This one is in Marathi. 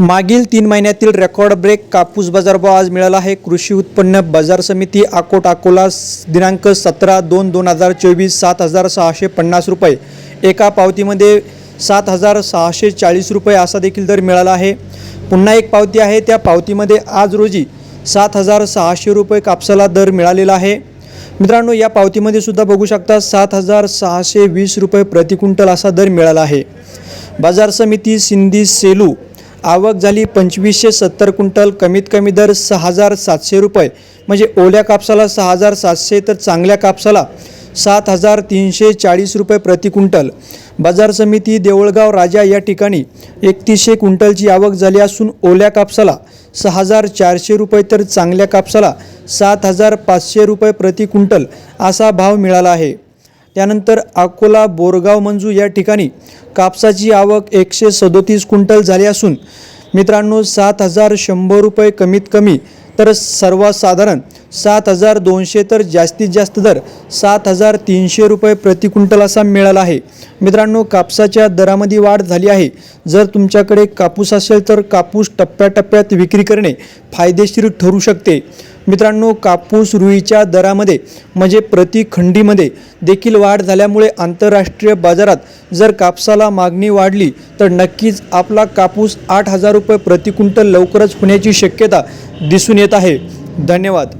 मागील तीन महिन्यातील रेकॉर्ड ब्रेक कापूस बाजारभाव आज मिळाला आहे. कृषी उत्पन्न बाजार समिती आकोट अकोला दिनांक सतरा दोन दोन हजार चोवीस सात हजार सहाशे पन्नास रुपये. एका पावतीमध्ये सात हजार सहाशे चाळीस रुपये असा देखील दर मिळाला आहे. पुन्हा एक पावती आहे. त्या पावतीमध्ये आज रोजी सात हजार सहाशे रुपये कापसाला दर मिळालेला आहे. मित्रांनो या पावतीमध्ये सुद्धा बघू शकता सात हजार सहाशे वीस रुपये प्रति क्विंटल असा दर मिळाला आहे. बाजार समिती सिंधी सेलू आवक झाली पंचवीसशे सत्तर क्विंटल कमीत कमी दर सहा हजार सातशे रुपये. म्हणजे ओल्या कापसाला सहा हजार सातशे तर चांगल्या कापसाला सात हजार तीनशे चाळीस रुपये प्रति क्विंटल. बाजार समिती देऊळगाव राजा या ठिकाणी एकतीसशे क्विंटलची आवक झाली असून ओल्या कापसाला सहा हजार चारशे रुपये तर चांगल्या कापसाला सात हजार पाचशे रुपये प्रति क्विंटल असा भाव मिळाला आहे. त्यानंतर अकोला बोरगाव मंजू या ठिकाणी कापसाची आवक एकशे सदोतीस क्विंटल झाली असून मित्रांनो सात हजार शंभर रुपये कमीत कमी तर सर्वसाधारण सात हजार दोनशे तर जास्तीत जास्त दर सात हजार तीनशे रुपये प्रति क्विंटल असा मिळाला आहे. मित्रांनो कापसाच्या दरामध्ये वाढ झाली आहे. जर तुमच्याकडे कापूस असेल तर कापूस टप्प्याटप्प्यात विक्री करणे फायदेशीर ठरू शकते. मित्रांनो कापूस रुईच्या दरामध्ये म्हणजे प्रति खंडीमध्ये देखील वाढ झाल्यामुळे आंतरराष्ट्रीय बाजारात जर कापसाला मागणी वाढली तर नक्कीच आपला कापूस आठ हजार रुपये प्रति क्विंटल लवकरच होण्याची शक्यता दिसून येत आहे. धन्यवाद.